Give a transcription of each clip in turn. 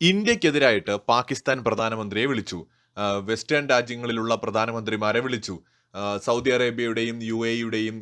ഇന്ത്യക്കെതിരായിട്ട് പാകിസ്ഥാൻ പ്രധാനമന്ത്രിയെ വിളിച്ചു. വെസ്റ്റേൺ രാജ്യങ്ങളിലുള്ള പ്രധാനമന്ത്രിമാരെ വിളിച്ചു. സൗദി അറേബ്യയുടെയും യു എയുടെയും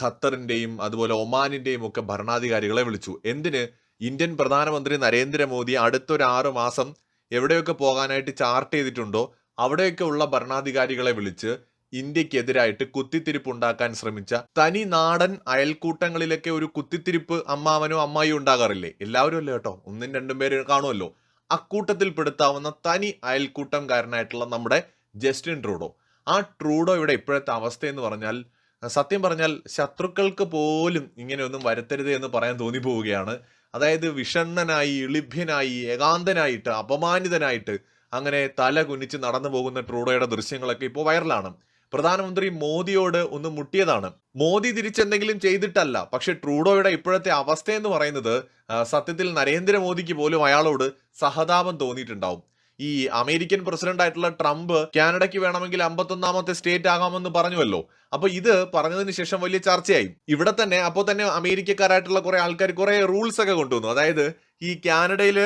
ഖത്തറിന്റെയും അതുപോലെ ഒമാനിന്റെയും ഒക്കെ ഭരണാധികാരികളെ വിളിച്ചു. എന്തിന്? ഇന്ത്യൻ പ്രധാനമന്ത്രി നരേന്ദ്രമോദി അടുത്തൊരു ആറ് മാസം എവിടെയൊക്കെ പോകാനായിട്ട് ചാർട്ട് ചെയ്തിട്ടുണ്ടോ അവിടെയൊക്കെ ഉള്ള ഭരണാധികാരികളെ വിളിച്ച് ഇന്ത്യക്കെതിരായിട്ട് കുത്തിത്തിരിപ്പ് ഉണ്ടാക്കാൻ ശ്രമിച്ച തനി നാടൻ അയൽക്കൂട്ടങ്ങളിലൊക്കെ ഒരു കുത്തിത്തിരിപ്പ് അമ്മാവനോ അമ്മായിയോ ഉണ്ടാകാറില്ലേ? എല്ലാവരും അല്ലേ കേട്ടോ? ഒന്നും രണ്ടും പേര് കാണുമല്ലോ. അക്കൂട്ടത്തിൽ പെടുത്താവുന്ന തനി അയൽക്കൂട്ടംകാരനായിട്ടുള്ള നമ്മുടെ ജസ്റ്റിൻ ട്രൂഡോ. ആ ട്രൂഡോ ഇവിടെ ഇപ്പോഴത്തെ അവസ്ഥ എന്ന് പറഞ്ഞാൽ സത്യം പറഞ്ഞാൽ ശത്രുക്കൾക്ക് പോലും ഇങ്ങനെയൊന്നും വരുത്തരുത് എന്ന് പറയാൻ തോന്നിപ്പോവുകയാണ്. അതായത് വിഷണ്ണനായി ഇളിഭ്യനായി ഏകാന്തനായിട്ട് അപമാനിതനായിട്ട് അങ്ങനെ തല കുനിച്ച് നടന്നു പോകുന്ന ട്രൂഡോയുടെ ദൃശ്യങ്ങളൊക്കെ ഇപ്പോൾ വൈറലാണ്. പ്രധാനമന്ത്രി മോദിയോട് ഒന്ന് മുട്ടിയതാണ്. മോദി തിരിച്ചെന്തെങ്കിലും ചെയ്തിട്ടല്ല. പക്ഷെ ട്രൂഡോയുടെ ഇപ്പോഴത്തെ അവസ്ഥ എന്ന് പറയുന്നത് സത്യത്തിൽ നരേന്ദ്രമോദിക്ക് പോലും അയാളോട് സഹതാപം തോന്നിയിട്ടുണ്ടാവും. ഈ അമേരിക്കൻ പ്രസിഡന്റ് ആയിട്ടുള്ള ട്രംപ് കാനഡയ്ക്ക് വേണമെങ്കിൽ അമ്പത്തൊന്നാമത്തെ സ്റ്റേറ്റ് ആകാമെന്ന് പറഞ്ഞുവല്ലോ. അപ്പൊ ഇത് പറഞ്ഞതിന് ശേഷം വലിയ ചർച്ചയായി. ഇവിടെ തന്നെ അപ്പോൾ തന്നെ അമേരിക്കക്കാരായിട്ടുള്ള കുറെ ആൾക്കാർ കുറെ റൂൾസ് ഒക്കെ കൊണ്ടുവന്നു. അതായത് ഈ കാനഡയിൽ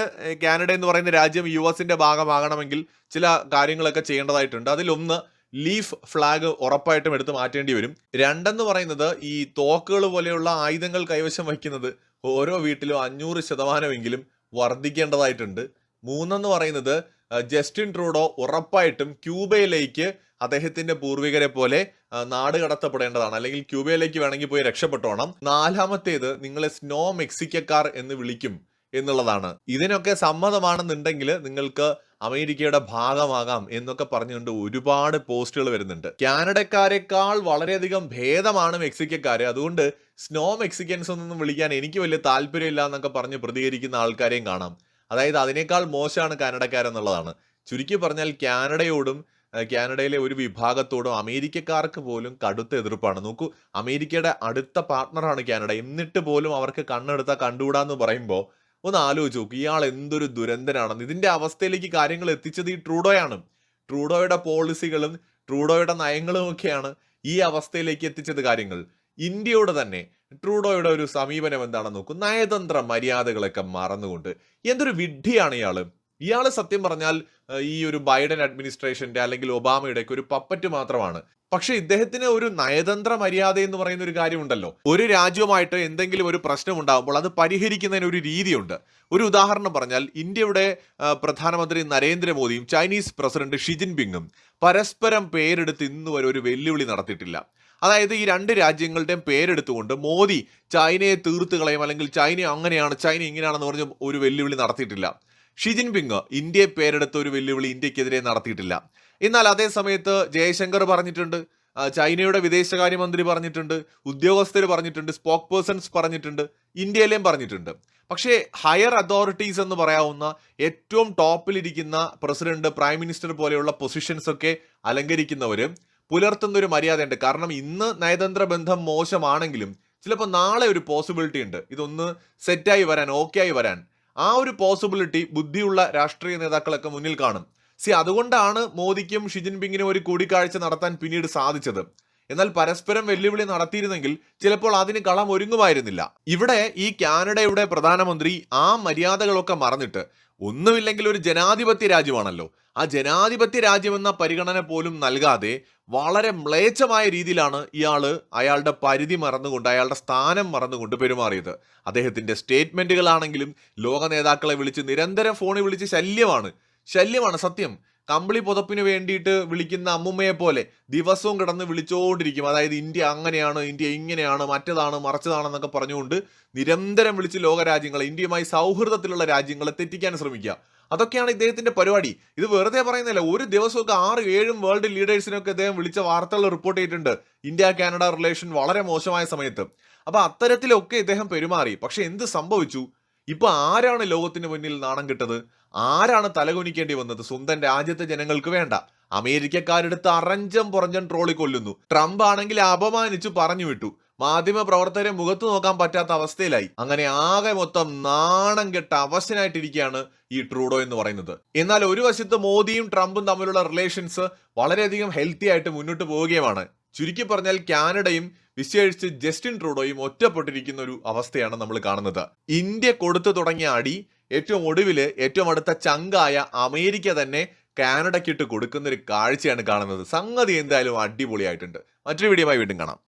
കാനഡ എന്ന് പറയുന്ന രാജ്യം യു എസിന്റെ ഭാഗമാകണമെങ്കിൽ ചില കാര്യങ്ങളൊക്കെ ചെയ്യേണ്ടതായിട്ടുണ്ട്. അതിലൊന്ന് ലീഫ് ഫ്ലാഗ് ഉറപ്പായിട്ടും എടുത്ത് മാറ്റേണ്ടി വരും. രണ്ടെന്ന് പറയുന്നത് ഈ തോക്കുകൾ പോലെയുള്ള ആയുധങ്ങൾ കൈവശം വയ്ക്കുന്നത് ഓരോ വീട്ടിലും അഞ്ഞൂറ് ശതമാനമെങ്കിലും വർദ്ധിക്കേണ്ടതായിട്ടുണ്ട്. മൂന്നെന്ന് പറയുന്നത് ജസ്റ്റിൻ ട്രൂഡോ ഉറപ്പായിട്ടും ക്യൂബയിലേക്ക് അദ്ദേഹത്തിന്റെ പൂർവികരെ പോലെ നാട് കടത്തപ്പെടേണ്ടതാണ്. അല്ലെങ്കിൽ ക്യൂബയിലേക്ക് വേണമെങ്കിൽ പോയി രക്ഷപ്പെട്ടോണം. നാലാമത്തേത് നിങ്ങളെ സ്നോ മെക്സിക്കക്കാർ എന്ന് വിളിക്കും. എന്നുള്ളതാണ്. ഇതിനൊക്കെ സമ്മതമാണെന്നുണ്ടെങ്കിൽ നിങ്ങൾക്ക് അമേരിക്കയുടെ ഭാഗമാകാം എന്നൊക്കെ പറഞ്ഞുകൊണ്ട് ഒരുപാട് പോസ്റ്റുകൾ വരുന്നുണ്ട്. കാനഡക്കാരെക്കാൾ വളരെയധികം ഭേദമാണ് മെക്സിക്കക്കാര്. അതുകൊണ്ട് സ്നോ മെക്സിക്കൻസ് ഒന്നും വിളിക്കാൻ എനിക്ക് വലിയ താല്പര്യമില്ല എന്നൊക്കെ പറഞ്ഞ് പ്രതികരിക്കുന്ന ആൾക്കാരെയും കാണാം. അതായത് അതിനേക്കാൾ മോശമാണ് കാനഡക്കാരെന്നുള്ളതാണ്. ചുരുക്കി പറഞ്ഞാൽ കാനഡയോടും കാനഡയിലെ ഒരു വിഭാഗത്തോടും അമേരിക്കക്കാർക്ക് പോലും കടുത്ത എതിർപ്പാണ്. നോക്കൂ അമേരിക്കയുടെ അടുത്ത പാർട്ട്ണറാണ് കാനഡ. എന്നിട്ട് പോലും അവർക്ക് കണ്ണെടുത്താൽ കണ്ടുകൂടാന്ന് പറയുമ്പോൾ ഒന്ന് ആലോചിച്ച് നോക്ക്. ഇയാൾ എന്തൊരു ദുരന്തനാണെന്ന്. ഇതിന്റെ അവസ്ഥയിലേക്ക് കാര്യങ്ങൾ എത്തിച്ചത് ഈ ട്രൂഡോയാണ്. ട്രൂഡോയുടെ പോളിസികളും ട്രൂഡോയുടെ നയങ്ങളും ഒക്കെയാണ് ഈ അവസ്ഥയിലേക്ക് എത്തിച്ചത് കാര്യങ്ങൾ. ഇന്ത്യയോട് തന്നെ ട്രൂഡോയുടെ ഒരു സമീപനം എന്താണെന്ന് നോക്കും. നയതന്ത്ര മര്യാദകളൊക്കെ മറന്നുകൊണ്ട് എന്തൊരു വിഡ്ഢിയാണ് ഇയാൾ ഇയാൾ സത്യം പറഞ്ഞാൽ ഈ ഒരു ബൈഡൻ അഡ്മിനിസ്ട്രേഷന്റെ അല്ലെങ്കിൽ ഒബാമയുടെ ഒക്കെ ഒരു പപ്പറ്റ് മാത്രമാണ്. പക്ഷെ ഇദ്ദേഹത്തിന് ഒരു നയതന്ത്ര മര്യാദ എന്ന് പറയുന്ന ഒരു കാര്യമുണ്ടല്ലോ. ഒരു രാജ്യവുമായിട്ട് എന്തെങ്കിലും ഒരു പ്രശ്നം ഉണ്ടാകുമ്പോൾ അത് പരിഹരിക്കുന്നതിന് ഒരു രീതിയുണ്ട്. ഒരു ഉദാഹരണം പറഞ്ഞാൽ ഇന്ത്യയുടെ പ്രധാനമന്ത്രി നരേന്ദ്രമോദിയും ചൈനീസ് പ്രസിഡന്റ് ഷി ജിൻപിങ്ങും പരസ്പരം പേരെടുത്ത് ഇന്ന് വരെ ഒരു വെല്ലുവിളി നടത്തിയിട്ടില്ല. അതായത് ഈ രണ്ട് രാജ്യങ്ങളുടെയും പേരെടുത്തുകൊണ്ട് മോദി ചൈനയെ തീർത്ത് കളയും അല്ലെങ്കിൽ ചൈന അങ്ങനെയാണ് ചൈന ഇങ്ങനെയാണെന്ന് പറഞ്ഞ് ഒരു വെല്ലുവിളി നടത്തിയിട്ടില്ല. ഷി ജിൻപിങ് ഇന്ത്യയെ പേരെടുത്ത ഒരു വെല്ലുവിളി ഇന്ത്യക്കെതിരെ നടത്തിയിട്ടില്ല. എന്നാൽ അതേ സമയത്ത് ജയശങ്കർ പറഞ്ഞിട്ടുണ്ട് ചൈനയുടെ വിദേശകാര്യമന്ത്രി പറഞ്ഞിട്ടുണ്ട് ഉദ്യോഗസ്ഥർ പറഞ്ഞിട്ടുണ്ട് സ്പോക്ക് പേഴ്സൺസ് പറഞ്ഞിട്ടുണ്ട് ഇന്ത്യയിലെയും പറഞ്ഞിട്ടുണ്ട്. പക്ഷേ ഹയർ അതോറിറ്റീസ് എന്ന് പറയാവുന്ന ഏറ്റവും ടോപ്പിലിരിക്കുന്ന പ്രസിഡന്റ് പ്രൈം മിനിസ്റ്റർ പോലെയുള്ള പൊസിഷൻസ് ഒക്കെ അലങ്കരിക്കുന്നവർ പുലർത്തുന്ന ഒരു മര്യാദയുണ്ട്. കാരണം ഇന്ന് നയതന്ത്ര ബന്ധം മോശമാണെങ്കിലും ചിലപ്പോൾ നാളെ ഒരു പോസിബിലിറ്റി ഉണ്ട്. ഇതൊന്ന് സെറ്റായി വരാൻ ഓക്കെ ആയി വരാൻ. ആ ഒരു പോസിബിലിറ്റി ബുദ്ധിയുള്ള രാഷ്ട്രീയ നേതാക്കളൊക്കെ മുന്നിൽ കാണും. സി അതുകൊണ്ടാണ് മോദിക്കും ഷി ഒരു കൂടിക്കാഴ്ച നടത്താൻ പിന്നീട് സാധിച്ചത്. എന്നാൽ പരസ്പരം വെല്ലുവിളി നടത്തിയിരുന്നെങ്കിൽ ചിലപ്പോൾ അതിന് കളം ഒരുങ്ങുമായിരുന്നില്ല. ഇവിടെ ഈ കാനഡയുടെ പ്രധാനമന്ത്രി ആ മര്യാദകളൊക്കെ മറന്നിട്ട് ഒന്നുമില്ലെങ്കിൽ ഒരു ജനാധിപത്യ രാജ്യമാണല്ലോ. ആ ജനാധിപത്യ രാജ്യമെന്ന പരിഗണന പോലും നൽകാതെ വളരെ മ്ലേച്ഛമായ രീതിയിലാണ് ഇയാൾ അയാളുടെ പരിധി മറന്നുകൊണ്ട് അയാളുടെ സ്ഥാനം മറന്നുകൊണ്ട് പെരുമാറിയത്. അദ്ദേഹത്തിന്റെ സ്റ്റേറ്റ്മെന്റുകളാണെങ്കിലും ലോക നേതാക്കളെ വിളിച്ച് നിരന്തരം ഫോണിൽ വിളിച്ച് ശല്യമാണ്. ശല്യമാണ് സത്യം. കമ്പിളി പുതപ്പിന് വേണ്ടിയിട്ട് വിളിക്കുന്ന അമ്മുമ്മയെ പോലെ ദിവസവും കിടന്ന് വിളിച്ചുകൊണ്ടിരിക്കും അതായത് ഇന്ത്യ അങ്ങനെയാണ് ഇന്ത്യ ഇങ്ങനെയാണ് മറ്റതാണ് മറച്ചതാണെന്നൊക്കെ പറഞ്ഞുകൊണ്ട് നിരന്തരം വിളിച്ച് ലോകരാജ്യങ്ങളെ ഇന്ത്യയുമായി സൗഹൃദത്തിലുള്ള രാജ്യങ്ങളെ തെറ്റിക്കാൻ ശ്രമിക്കുക. അതൊക്കെയാണ് ഇദ്ദേഹത്തിന്റെ പരിപാടി. ഇത് വെറുതെ പറയുന്നില്ല ഒരു ദിവസമൊക്കെ ആറ് ഏഴും വേൾഡ് ലീഡേഴ്സിനൊക്കെ അദ്ദേഹം വിളിച്ച വാർത്തകൾ റിപ്പോർട്ട് ചെയ്തിട്ടുണ്ട്. ഇന്ത്യ കാനഡ റിലേഷൻ വളരെ മോശമായ സമയത്ത്. അപ്പൊ അത്തരത്തിലൊക്കെ ഇദ്ദേഹം പെരുമാറി. പക്ഷെ എന്ത് സംഭവിച്ചു? ഇപ്പൊ ആരാണ് ലോകത്തിന് മുന്നിൽ നാണം കിട്ടത്? ആരാണ് തലകുനിക്കേണ്ടി വന്നത്? സ്വന്തം രാജ്യത്തെ ജനങ്ങൾക്ക് വേണ്ട. അമേരിക്കക്കാരെടുത്ത് അറഞ്ചം പുറഞ്ചം ട്രോളി കൊല്ലുന്നു. ട്രംപ് ആണെങ്കിൽ അപമാനിച്ചു പറഞ്ഞു വിട്ടു. മാധ്യമ പ്രവർത്തകരെ മുഖത്ത് നോക്കാൻ പറ്റാത്ത അവസ്ഥയിലായി. അങ്ങനെ ആകെ മൊത്തം നാണം കെട്ട അവശനായിട്ടിരിക്കുകയാണ് ഈ ട്രൂഡോ എന്ന് പറയുന്നത്. എന്നാൽ ഒരു വശത്ത് മോദിയും ട്രംപും തമ്മിലുള്ള റിലേഷൻസ് വളരെയധികം ഹെൽത്തി ആയിട്ട് മുന്നോട്ട് പോവുകയുമാണ്. ചുരുക്കി പറഞ്ഞാൽ കാനഡയും വിശേഷിച്ച് ജസ്റ്റിൻ ട്രൂഡോയും ഒറ്റപ്പെട്ടിരിക്കുന്ന ഒരു അവസ്ഥയാണ് നമ്മൾ കാണുന്നത്. ഇന്ത്യ കൊടുത്തു തുടങ്ങിയ അടി ഏറ്റവും ഒടുവിൽ ഏറ്റവും അടുത്ത ചങ്കായ അമേരിക്ക തന്നെ കാനഡയ്ക്കിട്ട് കൊടുക്കുന്ന ഒരു കാഴ്ചയാണ് കാണുന്നത്. സംഗതി എന്തായാലും അടിപൊളിയായിട്ടുണ്ട്. മറ്റൊരു വീഡിയോയുമായി വീണ്ടും കാണാം.